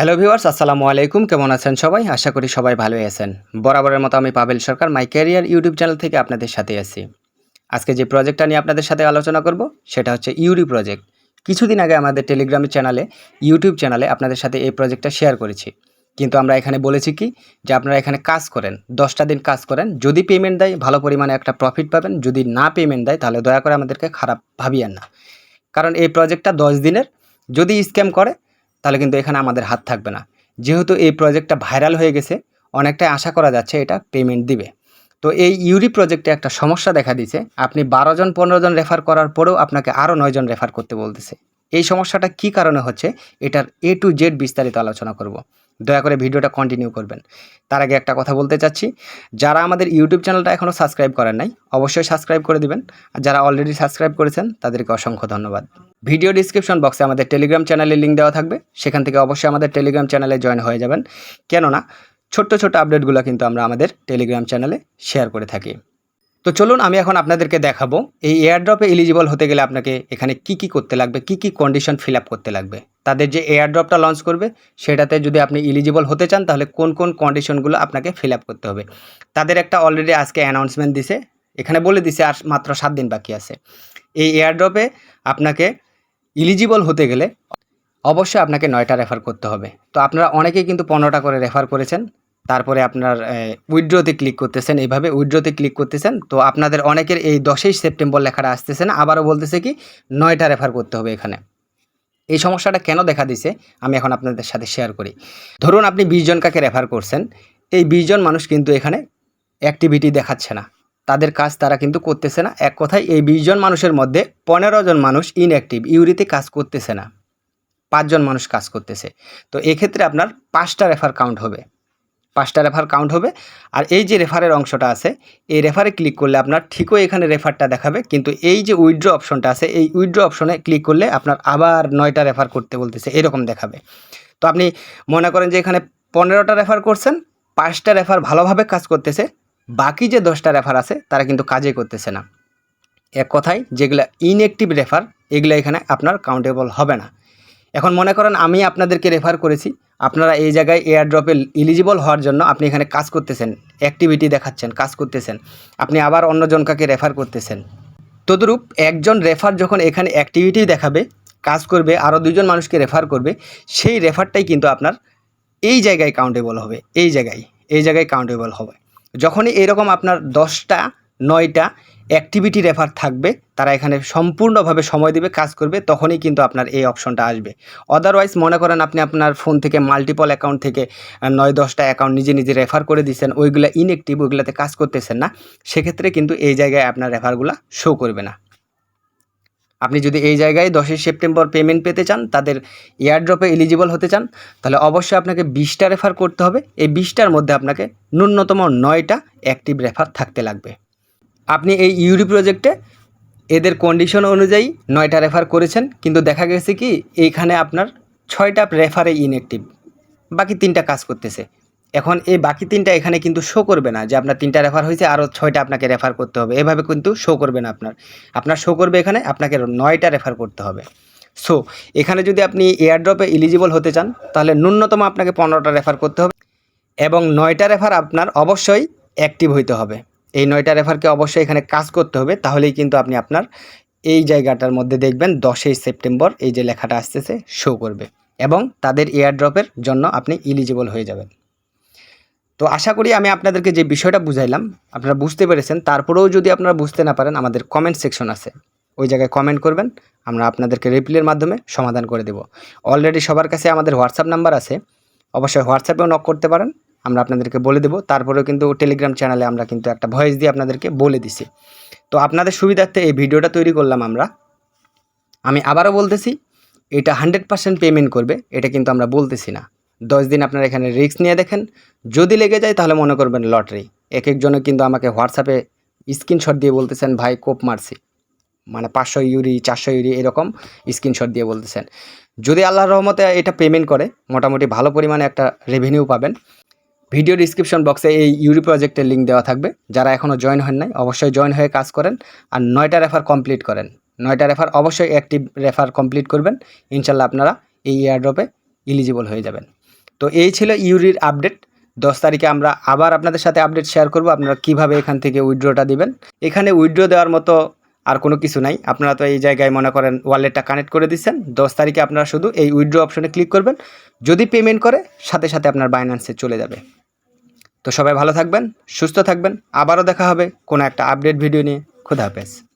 Hello viewers আসসালামু আলাইকুম। কেমন আছেন সবাই? আশা করি সবাই ভালোই আছেন। বরাবরের মতো আমি Pabel Sarkar my career YouTube channel থেকে আপনাদের সাথে আছি। আজকে যে প্রজেক্টটা নিয়ে আপনাদের সাথে আলোচনা করব, সেটা হচ্ছে ইউরি প্রজেক্ট কিছুদিন আগে আমাদের টেলিগ্রাম চ্যানেলে ইউটিউব চ্যানেলে আপনাদের সাথে এই প্রজেক্টটা শেয়ার করেছি। কিন্তু আমরা এখানে বলেছি কি, যে আপনারা এখানে কাজ করেন, দশটা দিন কাজ করেন। যদি পেমেন্ট দেয়, ভালো পরিমাণে একটা প্রফিট পাবেন। যদি না পেমেন্ট দেয়, তাহলে দয়া করে আমাদেরকে খারাপ ভাবিয়েন না। কারণ এই প্রজেক্টটা দশ দিনের। যদি স্ক্যাম করে তাহলে কিন্তু এখানে আমাদের হাত থাকবে না। যেহেতু এই প্রজেক্টটা ভাইরাল হয়ে গেছে, অনেকটাই আশা করা যাচ্ছে এটা পেমেন্ট দিবে। তো এই ইউরি প্রজেক্টে একটা সমস্যা দেখা দিছে আপনি বারো জন, পনেরো জন রেফার করার পরেও আপনাকে আরও নয়জন রেফার করতে বলতেছে। এই সমস্যাটা কি কারণে হচ্ছে? এটার এ টু জেড বিস্তারিত আলোচনা করব। দয়া করে ভিডিওটা কন্টিনিউ করবেন। তার আগে একটা কথা বলতে চাচ্ছি, যারা আমাদের ইউটিউব চ্যানেলটা এখনও সাবস্ক্রাইব করেন নাই, অবশ্যই সাবস্ক্রাইব করে দিবেন। আর যারা অলরেডি সাবস্ক্রাইব করেছেন, তাদেরকে অসংখ্য ধন্যবাদ। ভিডিও ডিসক্রিপশন বক্সে আমাদের টেলিগ্রাম চ্যানেলের লিঙ্ক দেওয়া থাকবে। সেখান থেকে অবশ্যই আমাদের টেলিগ্রাম চ্যানেলে জয়েন হয়ে যাবেন। কেননা, ছোট্ট ছোট্ট আপডেটগুলো কিন্তু আমরা আমাদের টেলিগ্রাম চ্যানেলে শেয়ার করে থাকি। তো চলুন, আমি এখন আপনাদেরকে দেখাবো, এই এয়ারড্রপে এলিজিবল হতে গেলে আপনাকে এখানে কি কি করতে লাগবে, কি কি কন্ডিশন ফিল করতে লাগবে। তাদের যে এয়ারড্রপটা লঞ্চ করবে, সেটাতে যদি আপনি ইলিজিবল হতে চান, তাহলে কোন কোন কন্ডিশনগুলো আপনাকে ফিল আপ করতে হবে। তাদের একটা অলরেডি আজকে অ্যানাউন্সমেন্ট দিছে, এখানে বলে দিছে আর মাত্র সাত দিন বাকি আছে। এই এয়ারড্রপে আপনাকে ইলিজিবল হতে গেলে অবশ্যই আপনাকে নয়টা রেফার করতে হবে। তো আপনারা অনেকেই কিন্তু পনেরোটা করে রেফার করেছেন, তারপরে আপনার উইড্রোতে ক্লিক করতেছেন, এইভাবে উইড্রোতে ক্লিক করতেছেন। তো আপনাদের অনেকের এই দশই সেপ্টেম্বর লেখাটা আসতেছে না, আবারও বলতেছে কি, নয়টা রেফার করতে হবে এখানে। এই সমস্যাটা কেন দেখা দিছে, আমি এখন আপনাদের সাথে শেয়ার করি। ধরুন আপনি বিশ জন কাকে রেফার করছেন, এই বিশজন মানুষ কিন্তু এখানে অ্যাক্টিভিটি দেখাচ্ছে না। তাদের কাজ তারা কিন্তু করতেছে না। এক কথায় এই বিশজন মানুষের মধ্যে পনেরো জন মানুষ ইনঅ্যাক্টিভ ইউরিতে কাজ করতেছে না। পাঁচজন মানুষ কাজ করতেছে। তো এক্ষেত্রে আপনার পাঁচটা রেফার কাউন্ট হবে। পাঁচটা রেফার কাউন্ট হবে। আর এই যে রেফারের অংশটা আছে, এই রেফারে ক্লিক করলে আপনার ঠিকও এখানে রেফারটা দেখাবে। কিন্তু এই যে উইথড্র অপশনটা আছে, এই উইথড্র অপশনে ক্লিক করলে আপনার আবার নয়টা রেফার করতে বলতেছে, এরকম দেখাবে। তো আপনি মনে করেন যে এখানে পনেরোটা রেফার করছেন, পাঁচটা রেফার ভালোভাবে কাজ করতেছে, বাকি যে দশটা রেফার আছে, তারা কিন্তু কাজই করতেছে না। এক কথায়, যেগুলো ইনএক্টিভ রেফার এগুলো এখানে আপনার কাউন্টেবল হবে না। এখন মনে করেন আমি আপনাদেরকে রেফার করেছি আপনারা এই জায়গায় এয়ার ড্রপে ইলিজিবল হওয়ার জন্য আপনি এখানে কাজ করতেছেন অ্যাক্টিভিটি দেখাচ্ছেন, কাজ করতেছেন। আপনি আবার অন্যজন কাকে রেফার করতেছেন। তদরূপ একজন রেফার যখন এখানে অ্যাক্টিভিটি দেখাবে, কাজ করবে আরও দুজন মানুষকে রেফার করবে, সেই রেফারটাই কিন্তু আপনার এই জায়গায় কাউন্টেবল হবে, এই জায়গায় এই জায়গায় কাউন্টেবল হবে। যখনই এরকম আপনার দশটা, নয়টা অ্যাক্টিভিটি রেফার থাকবে, তারা এখানে সম্পূর্ণভাবে সময় দিবে, কাজ করবে, তখনই কিন্তু আপনার এই অপশনটা আসবে। আদারওয়াইজ মনে করেন আপনি আপনার ফোন থেকে মাল্টিপল অ্যাকাউন্ট থেকে নয় দশটা অ্যাকাউন্ট নিজে নিজে রেফার করে দিচ্ছেন, ওইগুলো ইনএক্টিভ ওইগুলোতে কাজ করতেছেন না, সেক্ষেত্রে কিন্তু এই জায়গায় আপনার রেফারগুলো শো করবে না। আপনি যদি এই জায়গায় দশই সেপ্টেম্বর পেমেন্ট পেতে চান, তাদের এয়ারড্রপে এলিজিবল হতে চান, তাহলে অবশ্যই আপনাকে বিশটা রেফার করতে হবে, এই বিশটার মধ্যে আপনাকে ন্যূনতম নয়টা অ্যাক্টিভ রেফার থাকতে লাগবে। আপনি এই ইউরি প্রজেক্টে এদের কন্ডিশন অনুযায়ী নয়টা রেফার করেছেন, কিন্তু দেখা গেছে কি এইখানে আপনার ছয়টা রেফারে ইনঅ্যাক্টিভ বাকি তিনটা কাজ করতেছে। এখন এই বাকি তিনটা এখানে কিন্তু শো করবে না যে আপনার তিনটা রেফার হয়েছে, আরও ছয়টা আপনাকে রেফার করতে হবে। এভাবে কিন্তু শো করবে না আপনার। আপনার শো করবে এখানে, আপনাকে নয়টা রেফার করতে হবে। সো এখানে যদি আপনি এয়ারড্রপে এলিজিবল হতে চান, তাহলে ন্যূনতম আপনাকে পনেরোটা রেফার করতে হবে এবং নয়টা রেফার আপনার অবশ্যই অ্যাক্টিভ হইতে হবে। এই নয়টা রেফারকে অবশ্যই এখানে কাজ করতে হবে, তাহলেই কিন্তু আপনি আপনার এই জায়গাটার মধ্যে দেখবেন দশই সেপ্টেম্বর এই যে লেখাটা আসতেছে শো করবে এবং তাদের এয়ারড্রপের জন্য আপনি ইলিজিবল হয়ে যাবেন। তো আশা করি আমি আপনাদেরকে যে বিষয়টা বুঝাইলাম, আপনারা বুঝতে পেরেছেন, তারপরেও যদি আপনারা বুঝতে না পারেন, আমাদের কমেন্ট সেকশন আছে। ওই জায়গায় কমেন্ট করবেন, আমরা আপনাদেরকে রিপ্লের মাধ্যমে সমাধান করে দেব। অলরেডি সবার কাছে আমাদের হোয়াটসঅ্যাপ নাম্বার আছে, অবশ্যই হোয়াটসঅ্যাপেও নক করতে পারেন। আমরা আপনাদেরকে বলে দেবো। তারপরেও কিন্তু টেলিগ্রাম চ্যানেলে আমরা কিন্তু একটা ভয়েস দিয়ে আপনাদেরকে বলে দিছি। তো আপনাদের সুবিধার্থে এই ভিডিওটা তৈরি করলাম আমরা। আমি আবারও বলতেছি, এটা হান্ড্রেড পার্সেন্ট পেমেন্ট করবে, এটা কিন্তু আমরা বলতেছি না। দশ দিন আপনারা এখানে রিস্ক নিয়ে দেখেন। যদি লেগে যায় তাহলে মনে করবেন লটারি। এক একজনে কিন্তু আমাকে হোয়াটসঅ্যাপে স্ক্রিনশট দিয়ে বলতেছেন, ভাই, কোপ মারছি। মানে পাঁচশো ইউরি, চারশো ইউরি এরকম স্ক্রিনশট দিয়ে বলতেছেন। যদি আল্লাহর রহমতে এটা পেমেন্ট করে, মোটামুটি ভালো পরিমাণে একটা রেভিনিউ পাবেন। ভিডিও ডিসক্রিপশন বক্সে এই ইউরি প্রজেক্টের লিঙ্ক দেওয়া থাকবে। যারা এখনও জয়েন হন নাই, অবশ্যই জয়েন হয়ে কাজ করেন আর নয়টা রেফার কমপ্লিট করেন। নয়টা রেফার অবশ্যই অ্যাক্টিভ রেফার কমপ্লিট করবেন। ইনশাল্লাহ আপনারা এই এয়ারড্রপে ইলিজিবল হয়ে যাবেন। তো এই ছিল ইউরির আপডেট দশ তারিখে আমরা আবার আপনাদের সাথে আপডেট শেয়ার করব। আপনারা কীভাবে এখান থেকে উইড্রোটা দিবেন। এখানে উইড্রো দেওয়ার মতো আর কোনো কিছু নাই। আপনারা তো এই জায়গায় মনে করেন ওয়ালেটটা কানেক্ট করে দিচ্ছেন। দশ তারিখে আপনারা শুধু এই উইড্রো অপশনে ক্লিক করবেন। যদি পেমেন্ট করে, সাথে সাথে আপনার বাইন্যান্সে চলে যাবে। তো সবাই ভালো থাকবেন, সুস্থ থাকবেন। আবারও দেখা হবে কোনো একটা আপডেট ভিডিও নিয়ে। খুদা হাফেজ।